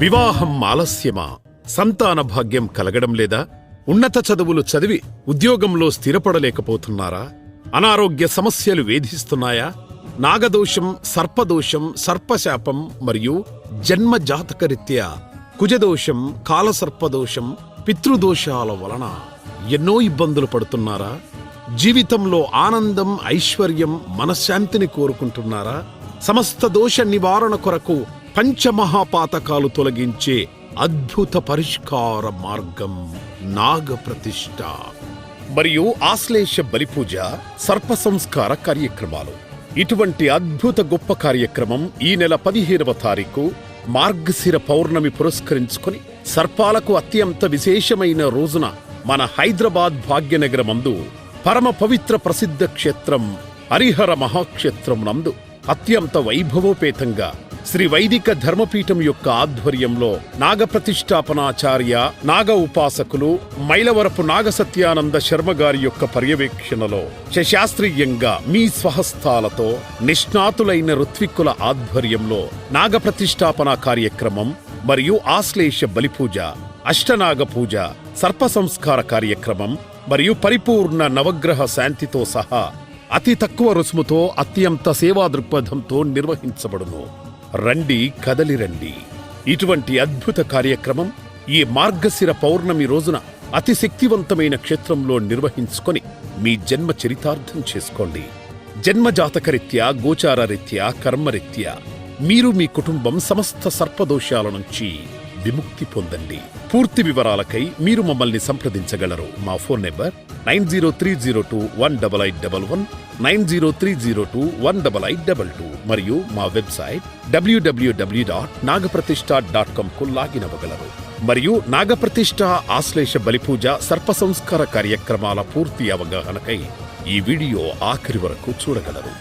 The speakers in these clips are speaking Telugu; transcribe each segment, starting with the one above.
వివాహం ఆలస్యమా? సంతాన భాగ్యం కలగడం లేదా? ఉన్నత చదువులు చదివి ఉద్యోగంలో స్థిరపడలేకపోతున్నారా? అనారోగ్య సమస్యలు వేధిస్తున్నాయా? నాగదోషం సర్పదోషం సర్పశాపం మరియు జన్మ జాతకరీత్యా కుజదోషం కాలసర్పదోషం పితృదోషాల వలన ఎన్నో ఇబ్బందులు పడుతున్నారా? జీవితంలో ఆనందం ఐశ్వర్యం మనశ్శాంతిని కోరుకుంటున్నారా? సమస్త దోష నివారణ కొరకు పంచమహాపాతకాలు తొలగించే అద్భుత పరిష్కార మార్గం నాగ ప్రతిష్ట మరియు ఆశ్లేష బలిపూజ సర్ప సంస్కార కార్యక్రమాలు. ఇటువంటి అద్భుత గొప్ప కార్యక్రమం ఈ నెల పదిహేనవ తారీఖు మార్గశిర పౌర్ణమి పురస్కరించుకొని సర్పాలకు అత్యంత విశేషమైన రోజున మన హైదరాబాద్ భాగ్యనగర మందు పరమ పవిత్ర ప్రసిద్ధ క్షేత్రం హరిహర మహాక్షేత్రం నందు అత్యంత వైభవోపేతంగా శ్రీ వైదిక ధర్మపీఠం యొక్క ఆధ్వర్యంలో నాగప్రతిష్టాపనాచార్య నాగ ఉపాసకులు మైలవరపు నాగసత్యానంద శర్మ గారి యొక్క పర్యవేక్షణలో శశాస్త్రీయంగా మీ స్వహస్తాలతో నిష్ణాతులైన ఋత్విక్కుల ఆధ్వర్యంలో నాగప్రతిష్టాపన కార్యక్రమం మరియు ఆశ్లేష బలిపూజ అష్టనాగ పూజ సర్ప సంస్కార కార్యక్రమం మరియు పరిపూర్ణ నవగ్రహ శాంతితో సహా అతి తక్కువ రుసుముతో అత్యంత సేవా దృక్పథంతో నిర్వహించబడును. రండి కదలి రండి. ఇటువంటి అద్భుత కార్యక్రమం ఈ మార్గశిర పౌర్ణమి రోజున అతి శక్తివంతమైన క్షేత్రంలో నిర్వహించుకొని మీ జన్మ చరితార్థం చేసుకోండి. జన్మజాతకరీత్యా గోచారరీత్యా గోచార రీత్యా కర్మరీత్యా మీరు మీ కుటుంబం సమస్త సర్పదోషాల నుంచి విముక్తి పొందండి. పూర్తి వివరాలకై మీరు మమ్మల్ని సంప్రదించగలరు. మా phone number nine zero three zero two one double eight double one nine zero three zero two one double eight double two మరియు మా website WWW dot Nagaprathishta dot కామ్కు login అవ్వగలరు. మరియు నాగప్రతిష్ట ఆశ్లేష బలిపూజ సర్ప సంస్కార కార్యక్రమాల పూర్తి అవగాహనకై ఈ వీడియో ఆఖరి వరకు చూడగలరు.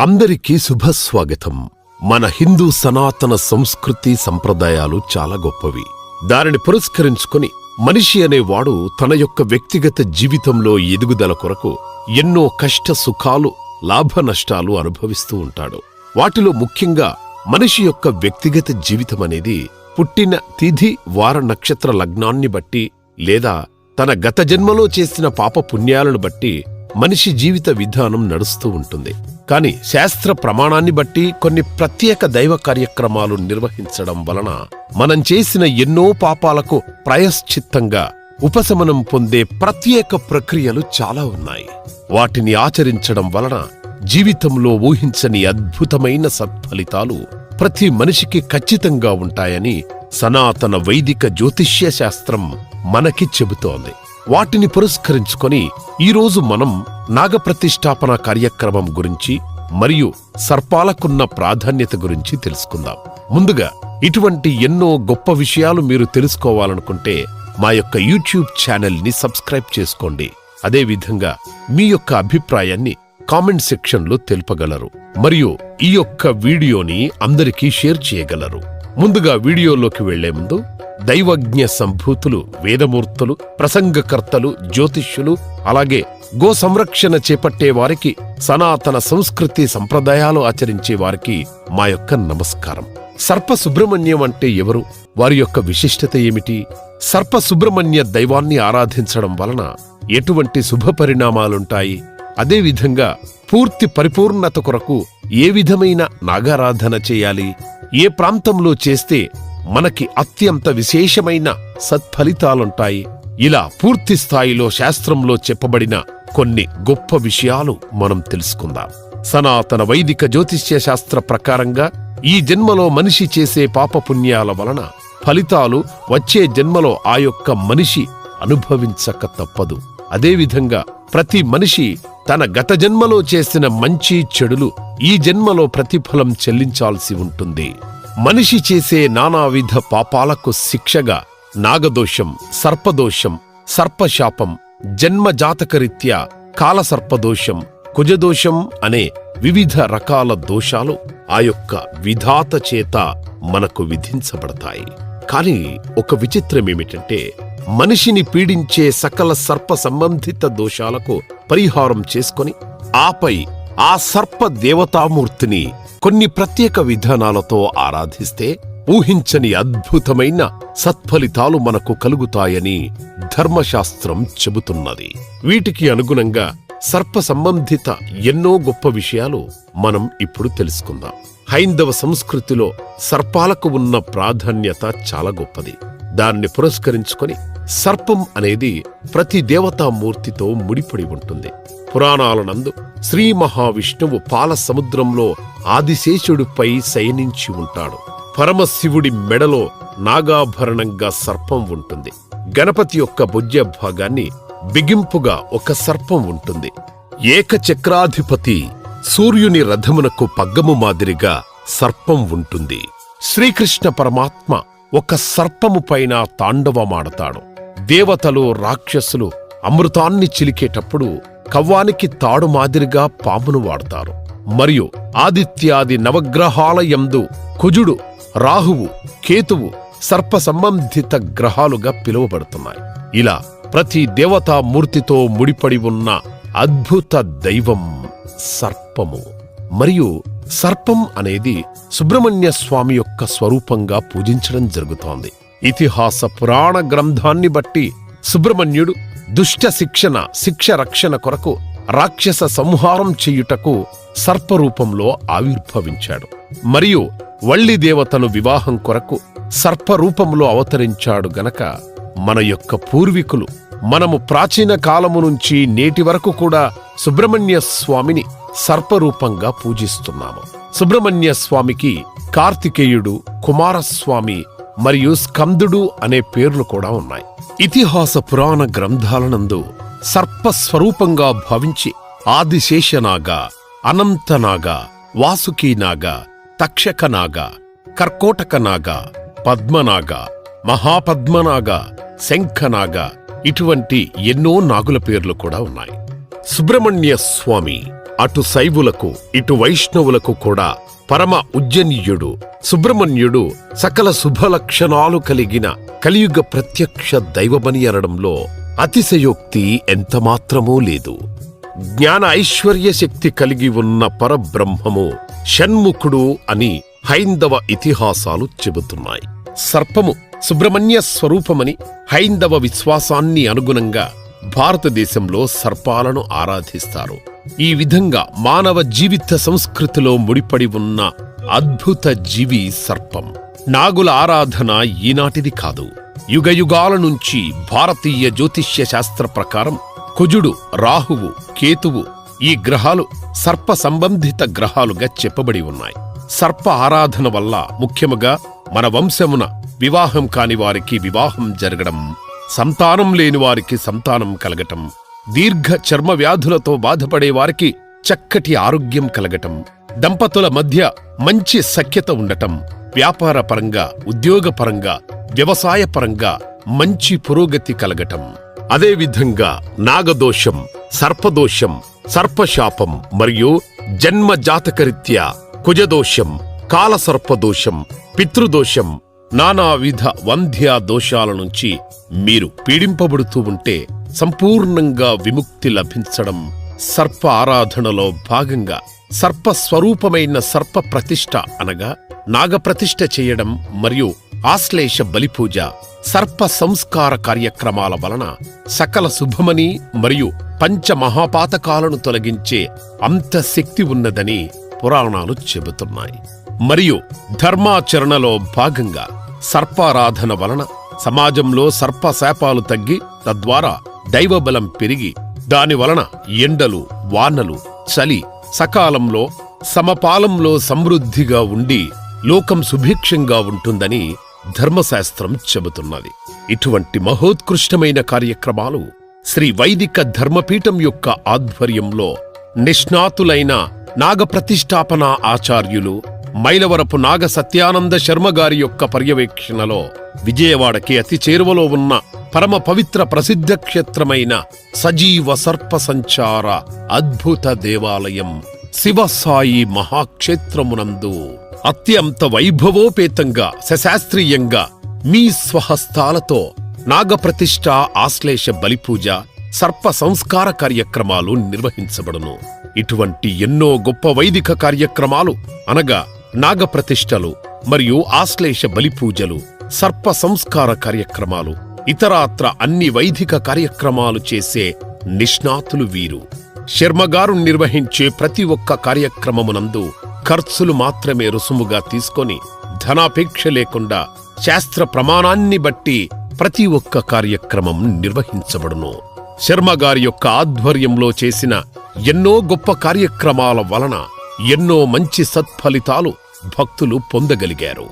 అందరికీ శుభస్వాగతం మన హిందూ సనాతన సంస్కృతి సంప్రదాయాలు చాలా గొప్పవి. దానిని పురస్కరించుకుని మనిషి అనేవాడు తన యొక్క వ్యక్తిగత జీవితంలో ఎదుగుదల కొరకు ఎన్నో కష్ట సుఖాలు లాభ నష్టాలు అనుభవిస్తూ ఉంటాడు. వాటిలో ముఖ్యంగా మనిషి యొక్క వ్యక్తిగత జీవితం అనేది పుట్టిన తిథి వార నక్షత్ర లగ్నాన్ని బట్టి లేదా తన గత జన్మలో చేసిన పాప పుణ్యాలను బట్టి మనిషి జీవిత విధానం నడుస్తూ ఉంటుంది. కాని శాస్త్ర ప్రమాణాన్ని బట్టి కొన్ని ప్రత్యేక దైవ కార్యక్రమాలు నిర్వహించడం వలన మనం చేసిన ఎన్నో పాపాలకు ప్రయశ్చిత్తంగా ఉపశమనం పొందే ప్రత్యేక ప్రక్రియలు చాలా ఉన్నాయి. వాటిని ఆచరించడం వలన జీవితంలో ఊహించని అద్భుతమైన సత్ఫలితాలు ప్రతి మనిషికి ఖచ్చితంగా ఉంటాయని సనాతన వైదిక జ్యోతిష్య శాస్త్రం మనకి చెబుతోంది. వాటిని పురస్కరించుకొని ఈరోజు మనం నాగప్రతిష్టాపన కార్యక్రమం గురించి మరియు సర్పాలకున్న ప్రాధాన్యత గురించి తెలుసుకుందాం. ముందుగా ఇటువంటి ఎన్నో గొప్ప విషయాలు మీరు తెలుసుకోవాలనుకుంటే మా యొక్క యూట్యూబ్ ఛానల్ని సబ్స్క్రైబ్ చేసుకోండి. అదేవిధంగా మీ యొక్క అభిప్రాయాన్ని కామెంట్ సెక్షన్లో తెలుపగలరు మరియు ఈ యొక్క వీడియోని అందరికీ షేర్ చేయగలరు. ముందుగా వీడియోలోకి వెళ్ళే ముందు దైవజ్ఞ సంభూతులు వేదమూర్తులు ప్రసంగకర్తలు జ్యోతిష్యులు అలాగే గో సంరక్షణ చేపట్టేవారికి సనాతన సంస్కృతి సంప్రదాయాలు ఆచరించే వారికి మా యొక్క నమస్కారం. సర్ప సుబ్రహ్మణ్యం అంటే ఎవరు? వారి యొక్క విశిష్టత ఏమిటి? సర్ప సుబ్రహ్మణ్య దైవాన్ని ఆరాధించడం వలన ఎటువంటి శుభ పరిణామాలుంటాయి? అదేవిధంగా పూర్తి పరిపూర్ణత కొరకు ఏ విధమైన నాగారాధన చేయాలి? ఏ ప్రాంతంలో చేస్తే మనకి అత్యంత విశేషమైన సత్ఫలితాలుంటాయి. ఇలా పూర్తి స్థాయిలో శాస్త్రంలో చెప్పబడిన కొన్ని గొప్ప విషయాలు మనం తెలుసుకుందాం. సనాతన వైదిక జ్యోతిష్య శాస్త్ర ప్రకారంగా ఈ జన్మలో మనిషి చేసే పాపపుణ్యాల వలన ఫలితాలు వచ్చే జన్మలో ఆ యొక్క మనిషి అనుభవించక తప్పదు. అదేవిధంగా ప్రతి మనిషి తన గత జన్మలో చేసిన మంచి చెడులు ఈ జన్మలో ప్రతిఫలం చెల్లించాల్సి ఉంటుంది. మనిషి చేసే నానావిధ పాపాలకు శిక్షగా నాగదోషం సర్పదోషం సర్పశాపం జన్మజాతకరీత్యా కాలసర్పదోషం కుజదోషం అనే వివిధ రకాల దోషాలు ఆ యొక్క విధాత చేత మనకు విధించబడతాయి. కాని ఒక విచిత్రమేమిటంటే మనిషిని పీడించే సకల సర్ప సంబంధిత దోషాలకు పరిహారం చేసుకొని ఆపై ఆ సర్ప దేవతామూర్తిని కొన్ని ప్రత్యేక విధానాలతో ఆరాధిస్తే ఊహించని అద్భుతమైన సత్ఫలితాలు మనకు కలుగుతాయని ధర్మశాస్త్రం చెబుతున్నది. వీటికి అనుగుణంగా సర్ప సంబంధిత ఎన్నో గొప్ప విషయాలు మనం ఇప్పుడు తెలుసుకుందాం. హైందవ సంస్కృతిలో సర్పాలకు ఉన్న ప్రాధాన్యత చాలా గొప్పది. దాన్ని పురస్కరించుకొని సర్పం అనేది ప్రతి దేవతామూర్తితో ముడిపడి ఉంటుంది. పురాణాలనందు శ్రీ మహావిష్ణువు పాల సముద్రంలో ఆదిశేషుడిపై శయనించి ఉంటాడు. పరమశివుడి మెడలో నాగాభరణంగా సర్పం ఉంటుంది. గణపతి యొక్క భుజ్య భాగాన్ని బిగింపుగా ఒక సర్పం ఉంటుంది. ఏకచక్రాధిపతి సూర్యుని రథమునకు పగ్గము మాదిరిగా సర్పం ఉంటుంది. శ్రీకృష్ణ పరమాత్మ ఒక సర్పము పైన తాండవమాడతాడు. దేవతలు రాక్షసులు అమృతాన్ని చిలికేటప్పుడు కవ్వానికి తాడు మాదిరిగా పామును వాడతారు. మరియు ఆదిత్యాది నవగ్రహాల యందు కుజుడు రాహువు కేతువు సర్ప సంబంధిత గ్రహాలుగా పిలువబడుతున్నాయి. ఇలా ప్రతి దేవతా మూర్తితో ముడిపడి ఉన్న అద్భుత దైవం సర్పము. మరియు సర్పం అనేది సుబ్రహ్మణ్య స్వామి యొక్క స్వరూపంగా పూజించడం జరుగుతోంది. ఇతిహాస పురాణ గ్రంథాన్ని బట్టి సుబ్రహ్మణ్యుడు దుష్ట శిక్షణ శిక్ష రక్షణ కొరకు రాక్షస సంహారం చేయుటకు సర్పరూపంలో ఆవిర్భవించాడు. మరియు వల్లి దేవతను వివాహం కొరకు సర్పరూపంలో అవతరించాడు గనక మన యొక్క పూర్వీకులు మనము ప్రాచీన కాలము నుంచి నేటి వరకు కూడా సుబ్రహ్మణ్య స్వామిని సర్పరూపంగా పూజిస్తున్నాము. సుబ్రహ్మణ్య స్వామికి కార్తికేయుడు కుమారస్వామి మరియు స్కందుడు అనే పేర్లు కూడా ఉన్నాయి. ఇతిహాస పురాణ గ్రంథాలనందు సర్పస్వరూపంగా భావించి ఆదిశేషనాగ అనంతనాగ వాసుకీనాగ తక్షకనాగ కర్కోటకనాగ పద్మనాగ మహాపద్మనాగ శంఖనాగ ఇటువంటి ఎన్నో నాగుల పేర్లు కూడా ఉన్నాయి. సుబ్రహ్మణ్య స్వామి అటు శైవులకు ఇటు వైష్ణవులకు కూడా పరమ ఉజ్జనీయుడు సుబ్రహ్మణ్యుడు సకల శుభలక్షణాలు కలిగిన కలియుగ ప్రత్యక్ష దైవమని అనడంలో అతిశయోక్తి ఎంతమాత్రమూ లేదు. జ్ఞాన ఐశ్వర్య శక్తి కలిగి ఉన్న పరబ్రహ్మము షణ్ముఖుడు అని హైందవ ఇతిహాసాలు చెబుతున్నాయి. సర్పము సుబ్రహ్మణ్య స్వరూపమని హైందవ విశ్వాసాన్ని అనుగుణంగా భారతదేశంలో సర్పాలను ఆరాధిస్తారు. ఈ విధంగా మానవ జీవిత సంస్కృతిలో ముడిపడి ఉన్న అద్భుత జీవి సర్పం. నాగుల ఆరాధన ఈనాటిది కాదు. యుగయుగాల నుంచి భారతీయ జ్యోతిష్య శాస్త్ర ప్రకారం కుజుడు రాహువు కేతువు ఈ గ్రహాలు సర్ప సంబంధిత గ్రహాలుగా చెప్పబడి ఉన్నాయి. సర్ప ఆరాధన వల్ల ముఖ్యముగా మన వంశమున వివాహం కాని వారికి వివాహం జరగడం సంతానం లేని వారికి సంతానం కలగటం దీర్ఘ చర్మ వ్యాధులతో బాధపడే వారికి చక్కటి ఆరోగ్యం కలగటం దంపతుల మధ్య మంచి సఖ్యత ఉండటం వ్యాపార పరంగా వ్యవసాయపరంగా మంచి పురోగతి కలగటం అదేవిధంగా నాగదోషం సర్పదోషం సర్పశాపం మరియు జన్మజాతకరీత్యా కుజదోషం కాలసర్పదోషం పితృదోషం నానావిధ వంధ్య దోషాల నుంచి మీరు పీడింపబడుతూ ఉంటే సంపూర్ణంగా విముక్తి లభించడం సర్ప ఆరాధనలో భాగంగా సర్ప స్వరూపమైన సర్ప ప్రతిష్ఠ అనగా నాగప్రతిష్ఠ చేయడం మరియు ఆశ్లేష బలిపూజ సర్ప సంస్కార కార్యక్రమాల వలన సకల శుభమని మరియు పంచమహాపాతకాలను తొలగించే అంత శక్తి ఉన్నదని పురాణాలు చెబుతున్నాయి. మరియు ధర్మాచరణలో భాగంగా సర్పారాధన వలన సమాజంలో సర్పశాపాలు తగ్గి తద్వారా దైవబలం పెరిగి దాని వలన ఎండలు వానలు చలి సకాలంలో సమపాలంలో సమృద్ధిగా ఉండి లోకం సుభిక్షంగా ఉంటుందని ధర్మశాస్త్రం చెబుతున్నది. ఇటువంటి మహోత్కృష్టమైన కార్యక్రమాలు శ్రీ వైదిక ధర్మపీఠం యొక్క ఆధ్వర్యంలో నిష్ణాతులైన నాగప్రతిష్టాపన ఆచార్యులు మైలవరపు నాగ సత్యానంద శర్మ గారి యొక్క పర్యవేక్షణలో విజయవాడకి అతి చేరువలో ఉన్న పరమ పవిత్ర ప్రసిద్ధ క్షేత్రమైన సజీవ సర్ప సంచార అద్భుత దేవాలయం శివసాయి మహాక్షేత్రమునందు అత్యంత వైభవోపేతంగా శశాస్త్రీయంగా మీ స్వహస్తాలతో నాగప్రతిష్ఠ ఆశ్లేష బలిపూజ సర్ప సంస్కార కార్యక్రమాలు నిర్వహించబడును. ఇటువంటి ఎన్నో గొప్ప వైదిక కార్యక్రమాలు అనగా నాగప్రతిష్టలు మరియు ఆశ్లేష బలిపూజలు సర్ప సంస్కార కార్యక్రమాలు ఇతరాత్ర అన్ని వైదిక కార్యక్రమాలు చేసే నిష్ణాతులు వీరు. శర్మగారు నిర్వహించే ప్రతి ఒక్క కార్యక్రమమునందు ఖర్చులు మాత్రమే రుసుముగా తీసుకొని ధనాపేక్ష లేకుండా శాస్త్ర ప్రమాణాన్ని బట్టి ప్రతి ఒక్క కార్యక్రమం నిర్వహించబడును. శర్మగారి యొక్క ఆధ్వర్యంలో చేసిన ఎన్నో గొప్ప కార్యక్రమాల వలన ఎన్నో మంచి సత్ఫలితాలు భక్తులు పొందగలిగారు.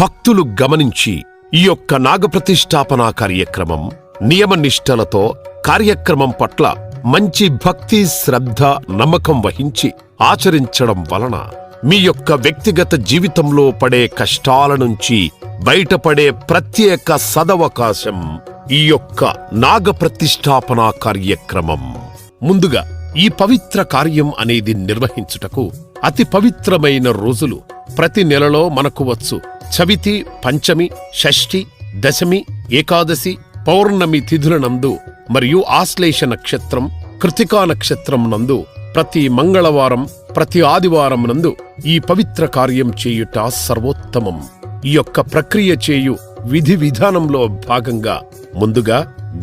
భక్తులు గమనించి ఈ యొక్క నాగప్రతిష్టాపన కార్యక్రమం నియమనిష్టలతో కార్యక్రమం పట్ల మంచి భక్తి శ్రద్ధ నమ్మకం వహించి ఆచరించడం వలన మీ యొక్క వ్యక్తిగత జీవితంలో పడే కష్టాల నుంచి బయటపడే ప్రత్యేక సదవకాశం ఈ యొక్క నాగప్రతిష్ఠాపన కార్యక్రమం. ముందుగా ఈ పవిత్ర కార్యం అనేది నిర్వహించుటకు అతి పవిత్రమైన రోజులు ప్రతి నెలలో మనకు వచ్చు. చవితి పంచమి షష్ఠి దశమి ఏకాదశి పౌర్ణమి తిథుల నందు మరియు ఆశ్లేష నక్షత్రం కృతికా నక్షత్రం నందు ప్రతి మంగళవారం ప్రతి ఆదివారం నందు ఈ పవిత్ర కార్యం చేయుట సర్వోత్తమం. ఈ యొక్క ప్రక్రియ చేయు విధి విధానంలో భాగంగా ముందుగా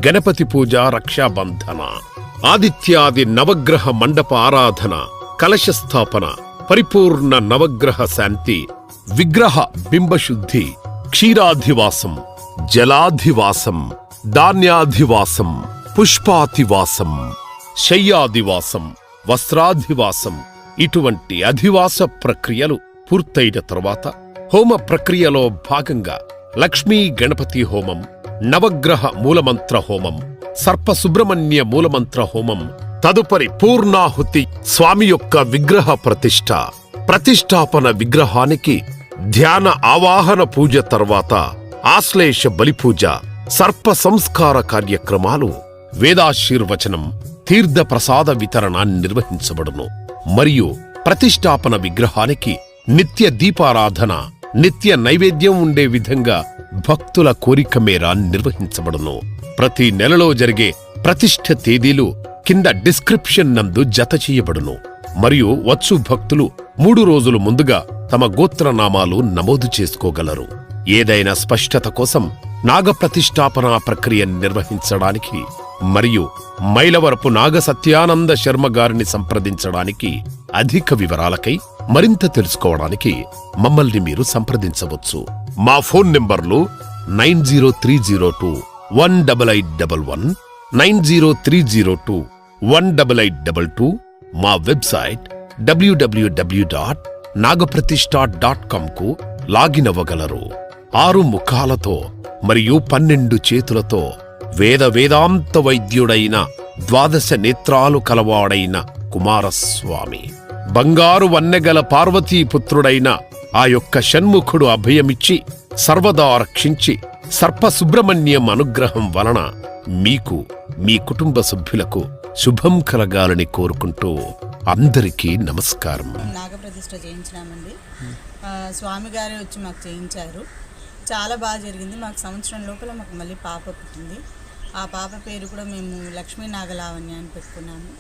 గణపతి పూజ రక్షాబంధన ఆదిత్యాది నవగ్రహ మండప ఆరాధన కలశ స్థాపన పరిపూర్ణ నవగ్రహ శాంతి విగ్రహ బింబశుద్ధి క్షీరాధివాసం జలాధివాసం ధాన్యాధివాసం పుష్పాధివాసం శయ్యాదివాసం వస్త్రాధివాసం ఇటువంటి అధివాస ప్రక్రియలు పూర్తయిన తర్వాత హోమ ప్రక్రియలో భాగంగా లక్ష్మీ గణపతి హోమం నవగ్రహ మూలమంత్ర హోమం సర్ప సుబ్రహ్మణ్య మూలమంత్ర హోమం తదుపరి పూర్ణాహుతి స్వామి యొక్క విగ్రహ ప్రతిష్ట ప్రతిష్టాపన విగ్రహానికి ధ్యాన ఆవాహన పూజ తర్వాత ఆశ్లేష బలిపూజ సర్ప సంస్కార కార్యక్రమాలు వేదాశీర్వచనం తీర్థ ప్రసాద వితరణ నిర్వహించబడును. మరియు ప్రతిష్టాపన విగ్రహానికి నిత్య దీపారాధన నిత్య నైవేద్యం ఉండే విధంగా భక్తుల కోరిక మేర నిర్వహించబడును. ప్రతి నెలలో జరిగే ప్రతిష్ఠ తేదీలు కింద డిస్క్రిప్షన్ నందు జత చేయబడును. మరియు వచ్చు భక్తులు మూడు రోజులు ముందుగా తమ గోత్రనామాలు నమోదు చేసుకోగలరు. ఏదైనా స్పష్టత కోసం నాగప్రతిష్ఠాపన ప్రక్రియ నిర్వహించడానికి మరియు మైలవరపు నాగసత్యానంద శర్మ గారిని సంప్రదించడానికి అధిక వివరాలకై మరింత తెలుసుకోవడానికి మమ్మల్ని మీరు సంప్రదించవచ్చు. మా ఫోన్ నెంబర్లు nine zero three zero two one double eight double one nine zero three zero two one double eight double two మా website WWW dot Nagaprathishta dot కామ్కు login అవ్వగలరు ఆరు ముఖాలతో మరియు పన్నెండు చేతులతో వేద వేదాంత వైద్యుడైన ద్వాదశ నేత్రాలు కలవాడైన కుమారస్వామి. బంగారు వన్నెగల పార్వతీపుత్రుడైన ఆ యొక్క షణ్ముఖుడు అభయమిచ్చి సర్వదా రక్షించి సర్పసుబ్రహ్మణ్యం అనుగ్రహం వలన మీకు మీ కుటుంబ సభ్యులకు శుభం కలగాలని కోరుకుంటూ అందరికీ నమస్కారం. నాగప్రతిష్ఠ చేయించినామండి. స్వామిగారే వచ్చి మాకు చేయించారు. చాలా బాగా జరిగింది. మాకు సంవత్సరం లోపల మాకు మళ్ళీ పాప పుట్టింది. ఆ పాప పేరు కూడా మేము లక్ష్మీ నాగలావణ్య అని పెట్టుకున్నాము.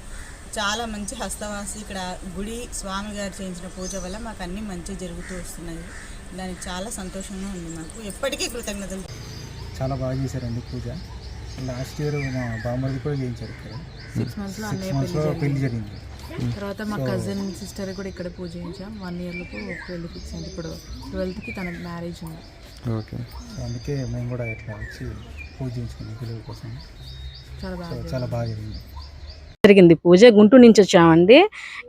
చాలా మంచి హస్తవాసి ఇక్కడ గుడి స్వామి గారు చేయించిన పూజ వల్ల మాకు అన్నీ మంచి జరుగుతూ వస్తున్నాయి. దానికి చాలా సంతోషంగా ఉంది మాకు. ఎప్పటికీ కృతజ్ఞతలు. చాలా బాగా చేశారండి పూజ. లాస్ట్ ఇయర్ మా బామ్మది కూడా చేయించారు ఇక్కడ. సిక్స్ మంత్స్లో పెళ్ళి జరిగింది. జరిగింది. తర్వాత మా కజిన్ సిస్టర్ కూడా ఇక్కడ పూజ చేయించాం. వన్ ఇయర్లకు పెళ్ళి ఫిక్స్ అయింది ఇప్పుడు ట్వెల్త్కి తన మ్యారేజ్ ఉంది. ఓకే. అందుకే మేము కూడా ఇట్లా వచ్చి పూజ చేయించుకున్నాం పిల్లల కోసం. చాలా బాగా జరిగింది. జరిగింది. పూజ గుంటూరు నుంచి వచ్చామండి.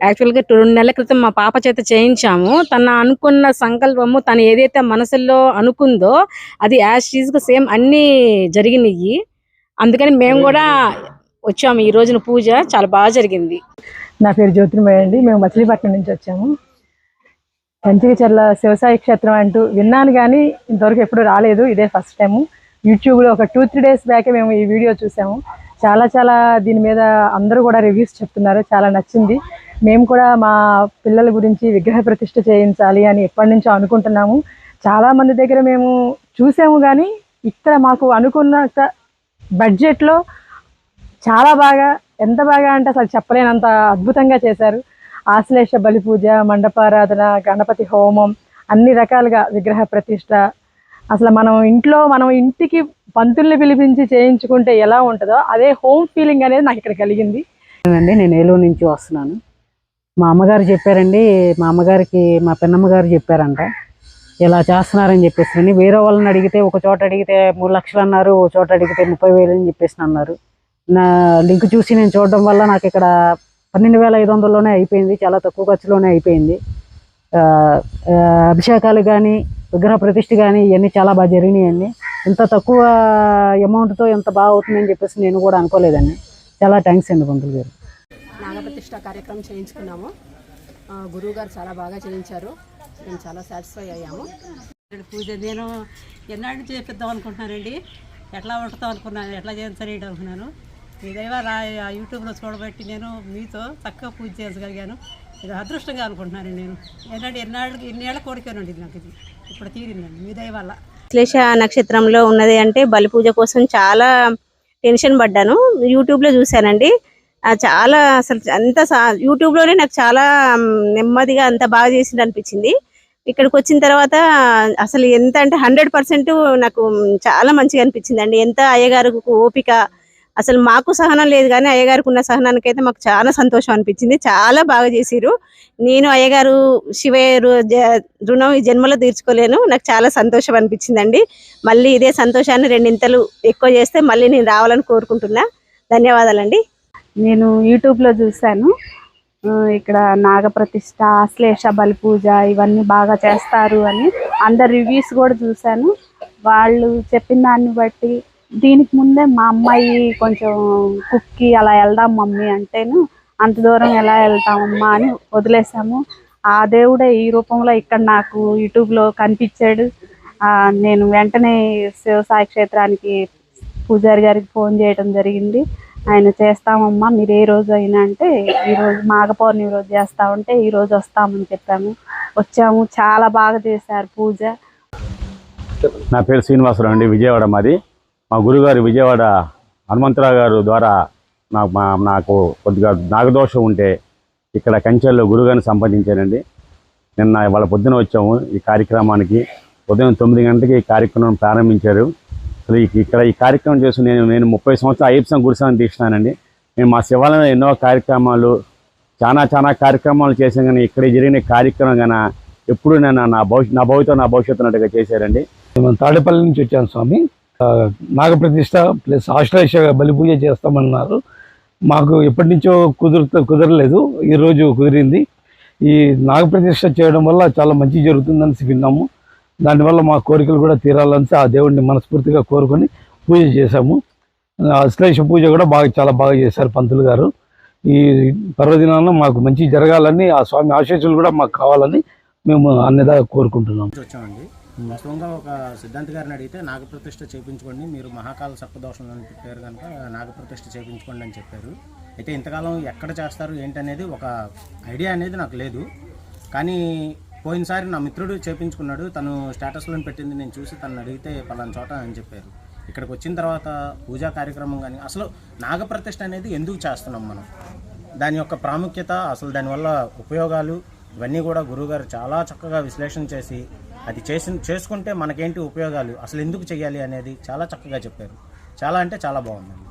యాక్చువల్గా టూ రెండు నెలల క్రితం మా పాప చేత చేయించాము. తన అనుకున్న సంకల్పము తను ఏదైతే మనసులో అనుకుందో అది యాజ్గా సేమ్ అన్ని జరిగినాయి. అందుకని మేము కూడా వచ్చాము ఈ రోజున పూజ. చాలా బాగా జరిగింది. నా పేరు జ్యోతిర్మయ అండి. మేము మచిలీపట్నం నుంచి వచ్చాము. పంచకచర్ల శివసాయి క్షేత్రం అంటూ విన్నాను కానీ ఇంతవరకు ఎప్పుడు రాలేదు. ఇదే ఫస్ట్ టైము యూట్యూబ్లో ఒక టూ త్రీ డేస్ బ్యాకే మేము ఈ వీడియో చూసాము. చాలా చాలా దీని మీద అందరూ కూడా రివ్యూస్ చెప్తున్నారు. చాలా నచ్చింది. మేము కూడా మా పిల్లల గురించి విగ్రహ ప్రతిష్ఠ చేయించాలి అని ఎప్పటి నుంచో అనుకుంటున్నాము. చాలా మంది దగ్గర మేము చూసాము కానీ ఇక్కడ మాకు అనుకున్న బడ్జెట్లో చాలా బాగా ఎంత బాగా అంటే అసలు చెప్పలేనంత అద్భుతంగా చేశారు. ఆశ్లేష బలి పూజ మండపారాధన గణపతి హోమం అన్ని రకాలుగా విగ్రహ ప్రతిష్ట. అసలు మనం ఇంట్లో మనం ఇంటికి పంతుల్ని పిలిపించి చేయించుకుంటే ఎలా ఉంటుందో అదే హోమ్ ఫీలింగ్ అనేది నాకు ఇక్కడ కలిగింది. అండి నేను ఏలూరు నుంచి వస్తున్నాను. మా అమ్మగారు చెప్పారండి మా అమ్మగారికి మా పెన్నమ్మ గారు చెప్పారంట. ఇలా చేస్తున్నారని చెప్పేసి వేరే వాళ్ళని అడిగితే ఒక చోట అడిగితే మూడు లక్షలు అన్నారు ఒక చోట అడిగితే ముప్పై వేలు అని చెప్పేసి అన్నారు. నా లింక్ చూసి నేను చూడడం వల్ల నాకు ఇక్కడ పన్నెండు వేల ఐదు వందల్లోనే అయిపోయింది చాలా తక్కువ ఖర్చులోనే అయిపోయింది. అభిషేకాలు కానీ విగ్రహ ప్రతిష్ఠ కానీ ఇవన్నీ చాలా బాగా జరిగినాయండి. ఇంత తక్కువ అమౌంట్తో ఇంత బాగా అవుతుందని చెప్పేసి నేను కూడా అనుకోలేదండి. చాలా థ్యాంక్స్ అండి పంతులు గారు. నాగప్రతిష్ఠ కార్యక్రమం చేయించుకున్నాము. ఆ, గురువు గారు చాలా బాగా చేయించారు. మేము చాలా సాటిస్ఫై అయ్యాము. పూజ నేను ఎన్నాడు చేపిద్దాం అనుకుంటున్నానండి? ఎట్లా ఉంటుందో అనుకున్నాను ఎట్లా చేయించాలి అనుకున్నాను? మీ దైవ యూట్యూబ్లో చూడబట్టి నేను మీతో చక్కగా పూజ చేయగలిగాను ఇది అదృష్టంగా అనుకుంటున్నాను నేను. ఏంటంటే ఎన్నాళ్ళకి ఎన్నేళ్ళ కోరికనండి ఇది నాకు ఇది. ఇప్పుడు తీరిందండి మీ దయ వల్ల శ్లేష నక్షత్రంలో ఉన్నది అంటే బలి పూజ కోసం చాలా టెన్షన్ పడ్డాను. యూట్యూబ్లో చూశానండి. చాలా అసలు అంత సా- యూట్యూబ్లోనే నాకు చాలా నెమ్మదిగా అంత బాగా చేసింది అనిపించింది. ఇక్కడికి వచ్చిన తర్వాత అసలు ఎంత అంటే హండ్రెడ్ నాకు చాలా మంచిగా అనిపించింది అండి ఎంత అయ్యగారు ఓపిక అసలు మాకు సహనం లేదు కానీ అయ్యగారికి ఉన్న సహనానికి అయితే మాకు చాలా సంతోషం అనిపించింది. చాలా బాగా చేసిరు నేను అయ్యగారు శివయ్య రు- జ- రుణం ఈ జన్మలో తీర్చుకోలేను. నాకు చాలా సంతోషం అనిపించిందండి. మళ్ళీ ఇదే సంతోషాన్ని రెండింతలు ఎక్కువ చేస్తే మళ్ళీ నేను రావాలని కోరుకుంటున్నా. ధన్యవాదాలండి. నేను యూట్యూబ్లో చూశాను. ఇక్కడ నాగప్రతిష్ట ఆశ్లేష బలి పూజ ఇవన్నీ బాగా చేస్తారు అని. అందరి రివ్యూస్ కూడా చూశాను. వాళ్ళు చెప్పిన దాన్ని బట్టి దీనికి ముందే మా అమ్మాయి కొంచెం కుక్కి అలా వెళ్దాం మమ్మీ అంటేను అంత దూరం ఎలా వెళ్తామమ్మా అని వదిలేసాము. ఆ దేవుడే ఈ రూపంలో ఇక్కడ నాకు యూట్యూబ్లో కనిపించాడు. నేను వెంటనే శివసాయి క్షేత్రానికి పూజారి గారికి ఫోన్ చేయడం జరిగింది. ఆయన చేస్తామమ్మా మీరు ఏ రోజు అయినా అంటే ఈరోజు రోజు మాఘ పౌర్ణమి రోజు చేస్తామంటే ఈ రోజు వస్తామని చెప్పాము. వచ్చాము చాలా బాగా చేశారు పూజ. నా పేరు శ్రీనివాసరావు అండి విజయవాడ మాది. మా గురుగారు విజయవాడ హనుమంతరావు గారు ద్వారా నాకు మా నాకు కొద్దిగా నాగదోషం ఉంటే ఇక్కడ కంచెల్లో గురుగారిని సంప్రదించానండి. నిన్న వాళ్ళ పొద్దున వచ్చాము ఈ కార్యక్రమానికి. ఉదయం తొమ్మిది గంటలకి ఈ కార్యక్రమం ప్రారంభించారు. అసలు ఇక్కడ ఈ కార్యక్రమం చేసి నేను నేను ముప్పై సంవత్సరాలు అయ్యప్ప గురుసాన్ని తీసినానండి నేను మా శివాలయంలో ఎన్నో కార్యక్రమాలు చాలా చాలా కార్యక్రమాలు చేశాను కానీ ఇక్కడ జరిగిన కార్యక్రమం కానీ ఎప్పుడు నేను నా భవిష్యత్ నా భవిష్యత్తు నా భవిష్యత్తు అన్నట్టుగా చేశారండి. మేము తాడేపల్లి నుంచి వచ్చాను స్వామి. నాగప్రతిష్ట ప్లస్ ఆశ్లేష బలి పూజ చేస్తామన్నారు. మాకు ఎప్పటి నుంచో కుదురు కుదరలేదు ఈరోజు కుదిరింది. ఈ నాగప్రతిష్ట చేయడం వల్ల చాలా మంచి జరుగుతుందని విన్నాము. దానివల్ల మా కోరికలు కూడా తీరాలని ఆ దేవుడిని మనస్ఫూర్తిగా కోరుకొని పూజ చేశాము. అశ్లేష పూజ కూడా బాగా చాలా బాగా చేశారు పంతులు గారు. ఈ పర్వదినాన మాకు మంచి జరగాలని ఆ స్వామి ఆశీస్సులు కూడా మాకు కావాలని మేము అన్నదా కోరుకుంటున్నాం వాస్తవంగా ఒక సిద్ధాంత్ గారిని అడిగితే నాగప్రతిష్ఠ చేయించుకోండి మీరు మహాకాల సప్తదోషం అని పెట్టారు కనుక నాగప్రతిష్ఠ చేయించుకోండి అని చెప్పారు. అయితే ఇంతకాలం ఎక్కడ చేస్తారు ఏంటనేది ఒక ఐడియా అనేది నాకు లేదు. కానీ పోయినసారి నా మిత్రుడు చేయించుకున్నాడు తను స్టేటస్లో పెట్టింది నేను చూసి తను అడిగితే పలానా చోట అని చెప్పారు. ఇక్కడికి వచ్చిన తర్వాత పూజా కార్యక్రమం కానీ అసలు నాగప్రతిష్ఠ అనేది ఎందుకు చేస్తున్నాం మనం? దాని యొక్క ప్రాముఖ్యత అసలు దానివల్ల ఉపయోగాలు ఇవన్నీ కూడా గురువుగారు చాలా చక్కగా విశ్లేషణ చేసి అది చేసి చేసుకుంటే మనకేంటి ఉపయోగాలు? అసలు ఎందుకు చేయాలి అనేది చాలా చక్కగా చెప్పారు. చాలా అంటే చాలా బాగుందండి.